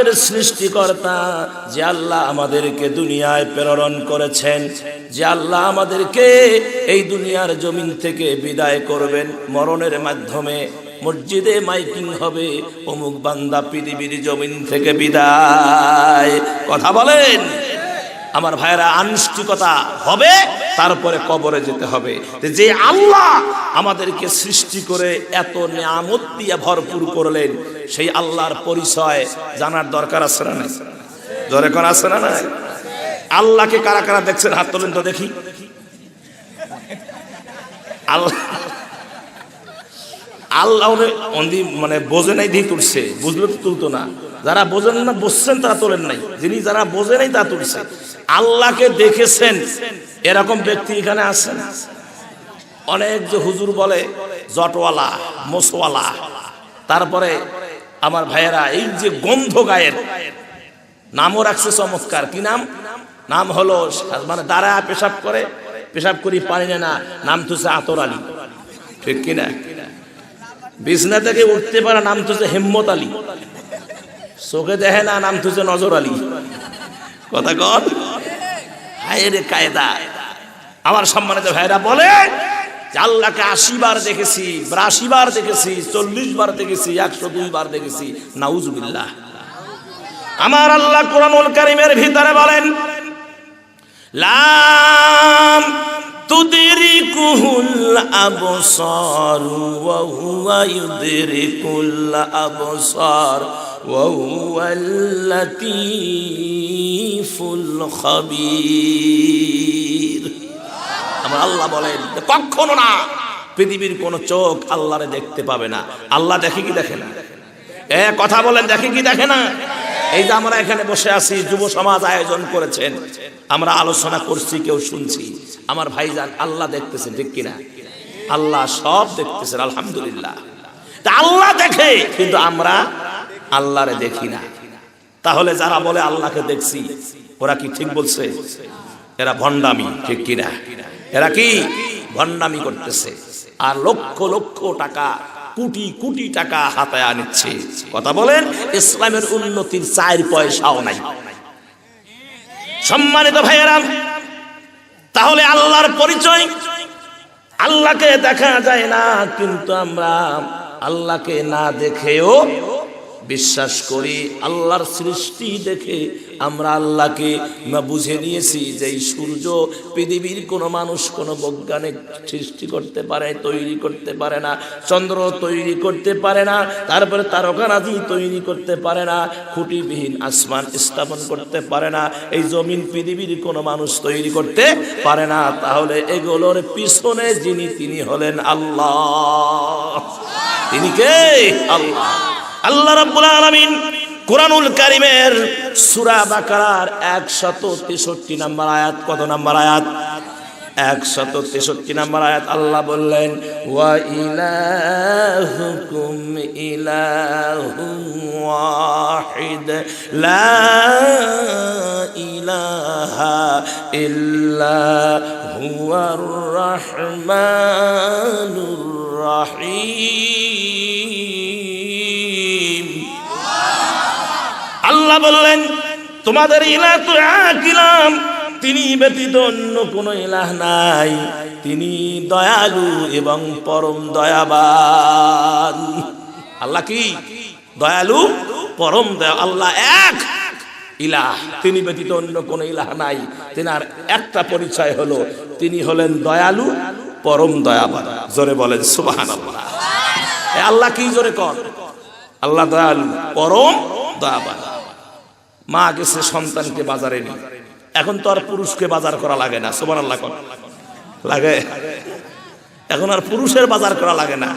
কায়নাতের সৃষ্টিকর্তা, যে আল্লাহ আমাদেরকে দুনিয়ায় প্রেরণ করেছেন, যে আল্লাহ আমাদেরকে এই দুনিয়ার জমিন থেকে বিদায় করবেন। মরণের মাধ্যমে মসজিদে মাইকিং হবে, অমুক বান্দা পৃথিবীর জমিন থেকে বিদায়। কথা বলেন? আমার ভাইয়েরা, আনুষ্ঠিকতা হবে, তারপরে কবরে যেতে হবে। যে আল্লাহ আমাদেরকে সৃষ্টি করে এত নিয়ামত দিয়ে ভরপুর করলেন, সেই আল্লাহর পরিচয় জানার দরকার আছে না নাই? দরকার আছে না নাই? আল্লাহকে কারা কারা দেখছেন? হাত তোলেন তো দেখি। আল্লাহ আল্লাহ মানে বোঝে নাই দিয়ে তুলছে, বুঝলে তো তুলতো না। যারা বোঝেন না বসছেন তারা তোলেন নাই। যিনি যারা বোঝে নাই তা তুলছে। আল্লাহকে দেখেছেন, এরকম ব্যক্তি এখানে আছেন। অনেক যে হুজুর বলে, জটওয়ালা, মোসওয়ালা। তারপরে আমার ভাইয়েরা, এই যে গন্ধ গায়ের, নামও রাখছে চমৎকার। কি নাম? নাম হলো মানে দাঁড়া পেশাব করে, পেশাব করি পানি নেয় না, নাম তুছে আতর আলী। ঠিক কিনা? বিছনা থেকে উঠতে পারা, নাম তুছে হেম্মত আলী। চোখে দেখে না, নাম তুছে নজর আলী। কথা কন? হায় রে কায়দা। আমার সম্মানিত ভাইরা বলে আল্লাহকে আশি বার দেখেছি, বিরাশি বার দেখেছি, চল্লিশ বার দেখেছি, একশো দুই বার দেখেছি। নাউজুবিল্লাহ। আমার আল্লাহ কোরআনুল কারিমের ভিতরে বলেন, লাম তুদরিকুহুল আবসার ওয়া হুয়া ইউদরিকুল আবসার। হুয়াল লাতীফুল খাবীর আমার আল্লাহ বলেন কখনো না, পৃথিবীর কোন চোখ আল্লাহরে দেখতে পাবে না। আল্লাহ দেখে কি দেখে না? এ কথা বলেন, দেখে কি দেখে না? এই যে আমরা এখানে বসে আছি, যুব সমাজ আয়োজন করেছেন। আমরা আলোচনা করছি, কেউ শুনছি। আমার ভাইজান আল্লাহ দেখতেছেন, ঠিক কিনা? আল্লাহ সব দেখতেছেন, আলহামদুলিল্লাহ। তা আল্লাহ দেখে, কিন্তু আমরা আল্লাহরে দেখি না। তাহলে যারা বলে, আল্লাহকে দেখছি, ওরা কি ঠিক বলছে? এরা ভণ্ডামি, ঠিক কিনা? এরা কি ভণ্ডামি করতেছে? আর লক্ষ লক্ষ টাকা, কোটি কোটি টাকা হাতায় আনিচ্ছে। কথা বলেন, ইসলামের উন্নতির চার পয়সাও নাই। সম্মানিত ভাইয়েরা তাহলে আল্লাহর পরিচয় আল্লাহকে দেখা যায় না, কিন্তু আমরা আল্লাহকে না দেখেও বিশ্বাস করি আল্লাহর সৃষ্টি দেখে আমরা আল্লাহকে বুঝে নিয়েছি যে এই সূর্য পৃথিবীর কোনো মানুষ কোনো বৈজ্ঞানিক সৃষ্টি করতে পারে, তৈরি করতে পারে না, চন্দ্র তৈরি করতে পারে না, তারপরে তারকারাজি তৈরি করতে পারে না, খুঁটিবিহীন আসমান স্থাপন করতে পারে না, এই জমিন পৃথিবীর কোনো মানুষ তৈরি করতে পারে না। তাহলে এগুলোর পিছনে যিনি, তিনি হলেন আল্লাহ। তিনি কে? আল্লাহ। আল্লাহ রাব্বুল আলামিন কোরআনুল কারিমের সূরা বাকারার 163 নম্বর আয়াত, কত নম্বর আয়াত? 163 নম্বর আয়াত আল্লাহ বললেন, ওয়া ইলাহুকুম ইলাহুন ওয়াহিদ, লা ইলাহা ইল্লা হুয়ার রাহমানুর রাহিম। আল্লাহ বললেন, তোমাদের ইলা তো এক ইলাম তিনি ব্যতীত অন্য কোন ইলাহ নাই। তিনি দয়ালু এবং পরম দয়াবান। আল্লাহ কি? দয়ালু, পরম দয়া, আল্লাহ এক ইলাহ। তিনি ব্যতীত অন্য কোন ইলাহ নাই। তেনার একটা পরিচয় হলো, তিনি হলেন দয়ালু, পরম দয়াবান। জোরে বলেন, সুবহানাল্লাহ। এ আল্লাহ কি জোরে কর আল্লাহ দয়ালু, পরম দয়াবান। মা গেছে সন্তানকে বাজারে নি এখন তো আর পুরুষকে বাজার করা লাগে না সোমান আল্লাহ লাগে? এখন আর পুরুষের বাজার করা লাগে না।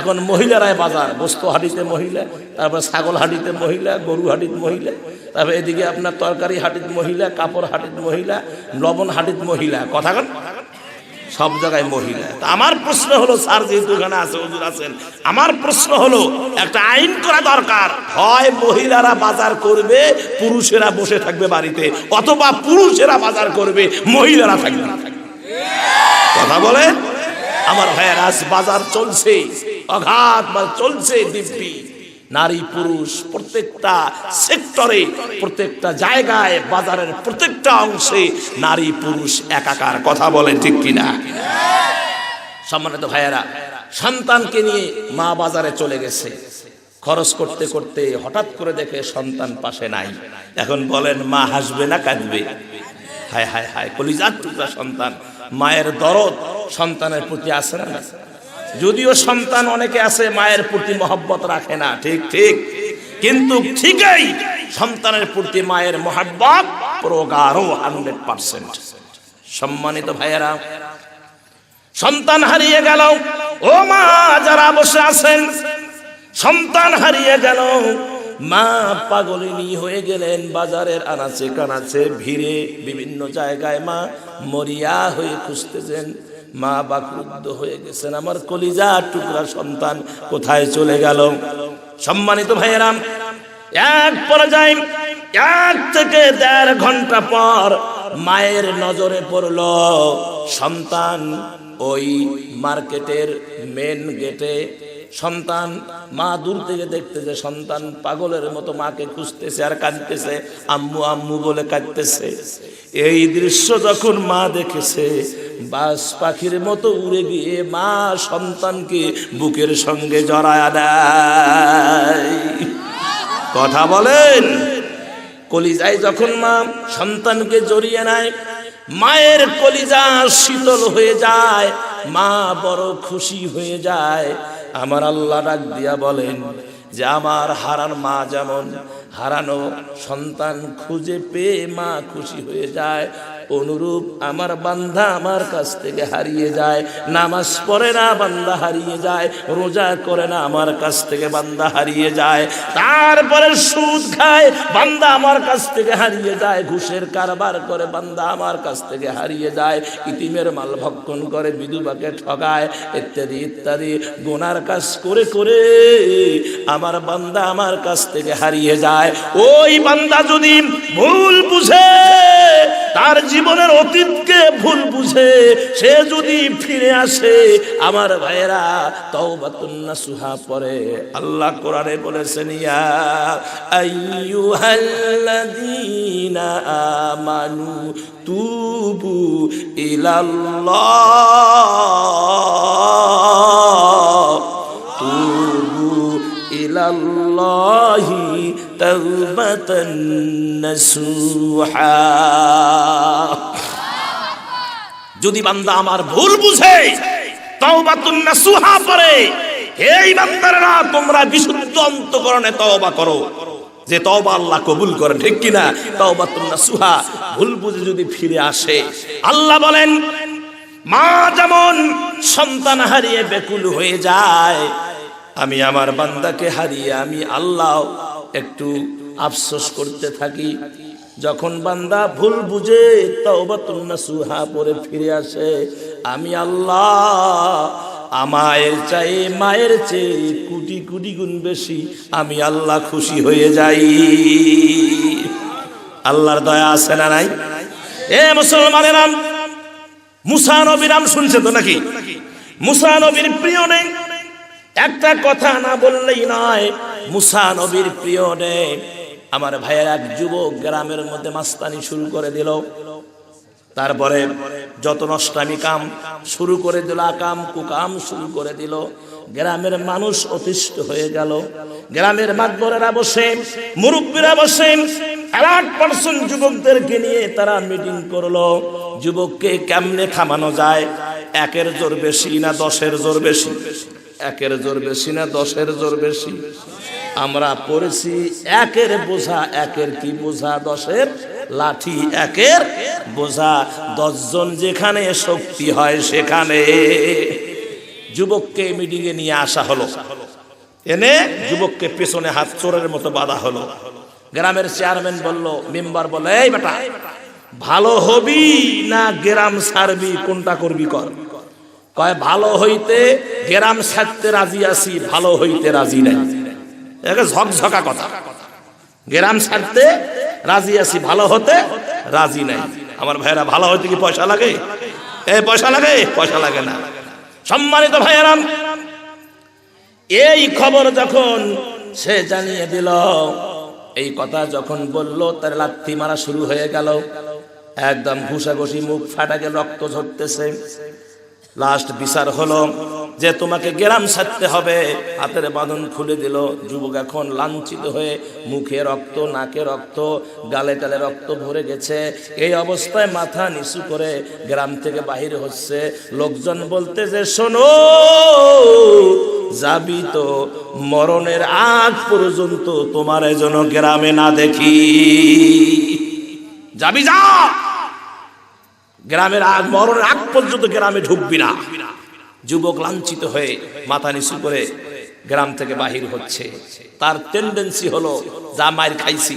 এখন মহিলারাই বাজার, বস্তু হাঁটিতে মহিলা, তারপর ছাগল হাঁটিতে মহিলা, গরু হাঁটিত মহিলা, তারপর এদিকে আপনার তরকারি হাঁটিত মহিলা, কাপড় হাঁটিত মহিলা, লবণ হাঁটিত মহিলা। কথা সব জায়গায় মহিলা। আমার প্রশ্ন হলো, স্যার যেহেতু এখানে আছে, হুজুর আছেন, আমার প্রশ্ন হলো, একটা আইন করা দরকার। হয় মহিলারা বাজার করবে, পুরুষেরা বসে থাকবে বাড়িতে, অথবা পুরুষেরা বাজার করবে, মহিলারা থাকবে। কথা বলে? আমার ভাইয়ের আজ বাজার চলছে, অঘাত চলছে দিব্যি। নারী, পুরুষ, প্রত্যেকটা সেক্টরে প্রত্যেকটা জায়গায়, বাজারের প্রত্যেকটা অংশে নারী, পুরুষ একাকার কথা বলেন ঠিক কিনা? সম্মানিত ভাইয়েরা, সন্তানকে নিয়ে মা বাজারে চলে গেছে। খরচ করতে করতে হঠাৎ করে দেখে সন্তান পাশে নাই। এখন বলেন, মা হাসবে না কাঁদবে? হায় হায় হায়, কলিজার টুকরা সন্তান। মায়ের দরদ সন্তানের প্রতি আছে না? যদিও সন্তান অনেকে আছে, মায়ের প্রতি মহব্বত রাখে না, ঠিক ঠিক। কিন্তু ঠিকই সন্তানের প্রতি মায়ের মহাব্বত প্রগাঢ় হান্ড্রেড পার্সেন্ট। সম্মানিত ভাইয়েরা, সন্তান হারিয়ে গেল। ও মা, যারা বসে আছেন, সন্তান হারিয়ে গেল। মা পাগলিনী হয়ে গেলেন বাজারের আনাচে কানাচে ভিড়ে, বিভিন্ন জায়গায় মা মরিয়া হয়ে খুঁজতেছেন। মা বাক্রুদ্ধ হয়ে গেছেন। আমার কলিজা টুকরা সন্তান কোথায় চলে গেল? সম্মানিত ভাইয়েরাম এক পর্যায়ে, এক থেকে দেড় ঘণ্টা পর মায়ের নজরে পড়ল সন্তান ওই মার্কেটের মেন গেটে। সন্তান, মা দূর থেকে দেখতেছে সন্তান পাগলের মতো মাকে খুঁজতেছে আর কাঁদতেছে, আম্মু আম্মু বলে কাঁদতেছে। এই দৃশ্য যখন মা দেখেছে বাস পাখির মতো উড়ে গিয়ে মা সন্তানকে বুকের সঙ্গে জড়ায় দেয়। কথা বলেন? কলিজায় যখন মা সন্তানকে জড়িয়ে নেয়, মায়ের কলিজা শীতল হয়ে যায়, মা বড় খুশি হয়ে যায়। আমার আল্লাহ ডাক দিয়া বলেন যে, আমার হারান মা যেমন হারানো সন্তান খুঁজে পেয়ে মা খুশি হয়ে যায় অনুরূপ আমার বান্দা আমার কাছ থেকে হারিয়ে যায়, নামাজ পড়ে না বান্দা হারিয়ে যায়, রোজা করে না আমার কাছ থেকে বান্দা হারিয়ে যায়, তারপরে সুদ খায়, বান্দা আমার কাছ থেকে হারিয়ে যায়, ঘুষের কারবার করে বান্দা আমার কাছ থেকে হারিয়ে যায়, ইতিমের মাল ভক্ষণ করে বিধুবাকে ঠগায়, ইত্যাদি ইত্যাদি, গোনার কাজ করে করে আমার বান্দা আমার কাছ থেকে হারিয়ে যায়, ওই বান্দা যদি ভুল বুঝে তার জীবনের অতীতকে ভুল বুঝে সে যদি ফিরে আসে, আমার ভাইয়েরা তওবাতুন্না সুহা পরে আল্লাহ কোরআনে বলেছেন, ইয়া আইয়ুহাল্লাযীনা আমানু তুবু ইলাল্লাহ। তুবু ইলাল্লাহি তাওবাতান নাসুহা। যদি বান্দা আমার ভুল বুঝে, তাওবাতুন নাসুহা পরে এই বান্দারা, তোমরা বিশুদ্ধ অন্তকরণে তওবা করো। যে তওবা আল্লাহ কবুল করে, ঠিক কিনা? তাওবাতুন নাসুহা, ভুল বুঝে যদি ফিরে আসে, আল্লাহ বলেন, মা যেমন সন্তান হারিয়ে বেকুল হয়ে যায়, আমি আমার বান্দাকে হারিয়ে আমি আল্লাহ একটু আফসোস করতে থাকি। যখন বান্দা ভুল বুঝে তওবাতুন্না সুহা পরে ফিরে আসে, আমি আল্লাহ, আমায়ের চাই মায়ের চেয়ে কুটি কুটি গুণ বেশি আমি আল্লাহ খুশি হয়ে যাই। আল্লাহর দয়া আছে না নাই? এ মুসলমানেরা, মুসা নবীর নাম শুনছে তো নাকি? মুসা নবীর প্রিয় নেই। একটা কথা না বললেই নয় মুসা নবীর প্রিয় নেই আমার ভাইয়ের এক যুবক গ্রামের মধ্যে মাস্তানি শুরু করে দিল। তারপরে যত নষ্টামি কাম শুরু করে দিল, আকাম কুকাম শুরু করে দিল। গ্রামের মানুষ অতিষ্ঠ হয়ে গেল। গ্রামের মাতবরেরা বসে, মুরব্বীরা বসে, এক পার্সেন্ট যুবকদেরকে নিয়ে তারা মিটিং করল। যুবককে কেমনে থামানো যায়? একের জোর বেশি না দশের জোর বেশি? একের জোর বেশি না দশের জোর বেশি? আমরা পড়েছি একের বোঝা, একের কি বোঝা? দশের লাঠি একের বোঝা। দশজন যেখানে শক্তি হয় সেখানে। যুবককে মিটিংয়ে নিয়ে আসা হলো। এনে যুবককে পেছনে হাত চোরের মতো বাঁধা হলো। গ্রামের চেয়ারম্যান বলল, মেম্বার বলে, এই বেটা, ভালো হবি না গ্রাম সারবি কোনটা করবি কর? কয়, ভালো হইতে গ্রাম ছাড়তে রাজি আছি, ভালো হইতে রাজি নাই। ঝকঝকা কথা। গ্রাম ছাড়তে রাজি আছি, ভালো হতে রাজি নাই। আমার ভাইয়েরা, ভালো হইতে কি পয়সা লাগে? এ, পয়সা লাগে? পয়সা লাগে না। সম্মানিত ভাইয়েরাম, এই খবর যখন সে জানিয়ে দিল, এই কথা যখন বলল, তার লাথি মারা শুরু হয়ে গেল। একদম ঘুষাঘুষি মুখ ফাটাকে রক্ত ঝরতেছে। লাস্ট বিচার হলো যে তোমাকে গ্রাম ছাড়তে হবে। হাতের বাঁধন খুলে দিল। যুবক এখন লাঞ্ছিত হয়ে মুখে রক্ত, নাকে রক্ত, গালে টালে রক্ত ভরে গেছে। এই অবস্থায় মাথা নিচু করে গ্রাম থেকে বাহির হচ্ছে। লোকজন বলতে যে, শোনো, যাবি তো মরণের আগ পর্যন্ত তোমার যেন গ্রামে না দেখি। যাবি যা! গ্রামের আগ মরণের আগ পর্যন্ত গ্রামে ঢুকবি না। যুবক লাঞ্ছিত হয়ে মাথা নিচু করে গ্রাম থেকে বাহির হচ্ছে। তার টেন্ডেন্সি হলো, যা মায়ের খাইছি,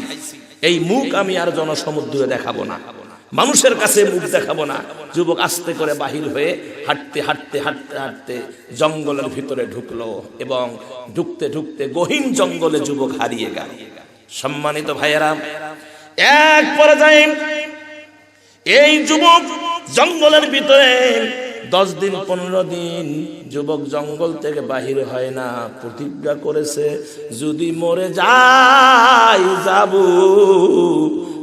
এই মুখ আমি আর জনসমুদ্রে দেখাবো না। মানুষের কাছে মুখ দেখাবো না। যুবক আস্তে করে বাহির হয়ে হাঁটতে হাঁটতে হাঁটতে হাঁটতে জঙ্গলের ভিতরে ঢুকলো এবং ঢুকতে ঢুকতে গহীন জঙ্গলে যুবক হারিয়ে গেল। সম্মানিত ভাইয়েরা, এক পর্যায়ে এই যুবক জঙ্গলের ভিতরে দশ দিন, পনেরো দিন যুবক জঙ্গল থেকে বাহির হয় না, প্রতিজ্ঞা করেছে, যদি মরে যাই যাব,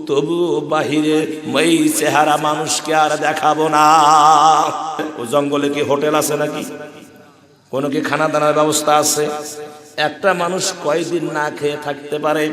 তবু বাহিরে এই চেহারা মানুষকে আর দেখাবো না। ও জঙ্গলে কি হোটেল আছে নাকি? কোনো কি খানা দানার ব্যবস্থা আছে? একটা মানুষ কয়দিন না খেয়ে থাকতে পারে?